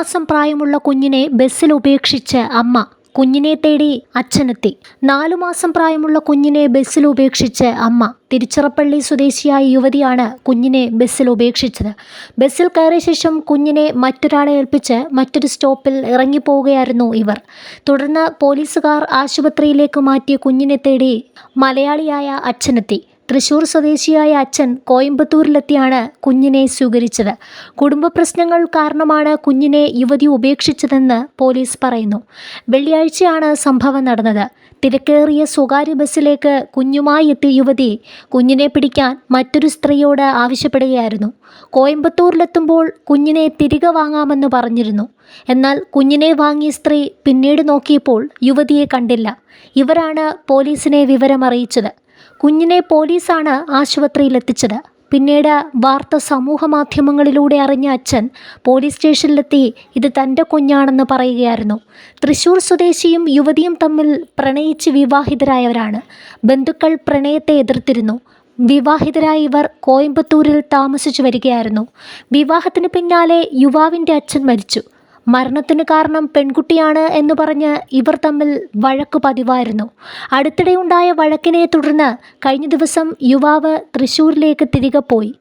മാസം പ്രായമുള്ള കുഞ്ഞിനെ ബസ്സിൽ ഉപേക്ഷിച്ച് അമ്മ കുഞ്ഞിനെ തേടി അച്ഛനെത്തി. നാലു മാസം പ്രായമുള്ള കുഞ്ഞിനെ ബസ്സിൽ ഉപേക്ഷിച്ച് അമ്മ തിരുച്ചിറപ്പള്ളി സ്വദേശിയായ യുവതിയാണ് കുഞ്ഞിനെ ബസ്സിൽ ഉപേക്ഷിച്ചത്. ബസ്സിൽ കയറിയ ശേഷം കുഞ്ഞിനെ മറ്റൊരാളെ ഏൽപ്പിച്ച് മറ്റൊരു സ്റ്റോപ്പിൽ ഇറങ്ങിപ്പോവുകയായിരുന്നു ഇവർ. തുടർന്ന് പോലീസുകാർ ആശുപത്രിയിലേക്ക് മാറ്റിയ കുഞ്ഞിനെ തേടി മലയാളിയായ അച്ഛനെത്തി. തൃശൂർ സ്വദേശിയായ അച്ഛൻ കോയമ്പത്തൂരിലെത്തിയാണ് കുഞ്ഞിനെ സ്വീകരിച്ചത്. കുടുംബ പ്രശ്നങ്ങൾ കാരണമാണ് കുഞ്ഞിനെ യുവതി ഉപേക്ഷിച്ചതെന്ന് പോലീസ് പറയുന്നു. വെള്ളിയാഴ്ചയാണ് സംഭവം നടന്നത്. തിരക്കേറിയ സ്വകാര്യ ബസ്സിലേക്ക് കുഞ്ഞുമായി എത്തിയ യുവതി കുഞ്ഞിനെ പിടിക്കാൻ മറ്റൊരു സ്ത്രീയോട് ആവശ്യപ്പെടുകയായിരുന്നു. കോയമ്പത്തൂരിലെത്തുമ്പോൾ കുഞ്ഞിനെ തിരികെ വാങ്ങാമെന്ന് പറഞ്ഞിരുന്നു. എന്നാൽ കുഞ്ഞിനെ വാങ്ങിയ സ്ത്രീ പിന്നീട് നോക്കിയപ്പോൾ യുവതിയെ കണ്ടില്ല. ഇവരാണ് പോലീസിനെ വിവരമറിയിച്ചത്. കുഞ്ഞിനെ പോലീസാണ് ആശുപത്രിയിലെത്തിച്ചത്. പിന്നീട് വാർത്ത സമൂഹ മാധ്യമങ്ങളിലൂടെ അറിഞ്ഞ അച്ഛൻ പോലീസ് സ്റ്റേഷനിലെത്തി ഇത് തന്റെ കുഞ്ഞാണെന്ന് പറയുകയായിരുന്നു. തൃശൂർ സ്വദേശിയും യുവതിയും തമ്മിൽ പ്രണയിച്ച് വിവാഹിതരായവരാണ്. ബന്ധുക്കൾ പ്രണയത്തെ എതിർത്തിരുന്നു. വിവാഹിതരായ ഇവർ കോയമ്പത്തൂരിൽ താമസിച്ചു വരികയായിരുന്നു. വിവാഹത്തിന് പിന്നാലെ യുവാവിന്റെ അച്ഛൻ മരിച്ചു. മരണത്തിന് കാരണം പെൺകുട്ടിയാണ് എന്ന് പറഞ്ഞ് ഇവർ തമ്മിൽ വഴക്ക് പതിവായിരുന്നു. അടുത്തിടെയുണ്ടായ വഴക്കിനെ തുടർന്ന് കഴിഞ്ഞ ദിവസം യുവാവ് തൃശ്ശൂരിലേക്ക് തിരികെ പോയി.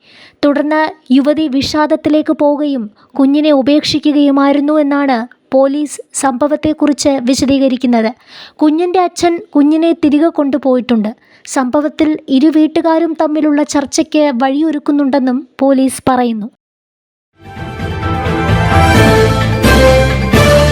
തുടർന്ന് യുവതി വിഷാദത്തിലേക്ക് പോവുകയും കുഞ്ഞിനെ ഉപേക്ഷിക്കുകയുമായിരുന്നു എന്നാണ് പോലീസ് സംഭവത്തെക്കുറിച്ച് വിശദീകരിക്കുന്നത്. കുഞ്ഞിന്റെ അച്ഛൻ കുഞ്ഞിനെ തിരികെ കൊണ്ടുപോയിട്ടുണ്ട്. സംഭവത്തിൽ ഇരു വീട്ടുകാരും തമ്മിലുള്ള ചർച്ചയ്ക്ക് വഴിയൊരുക്കുന്നുണ്ടെന്നും പോലീസ് പറയുന്നു.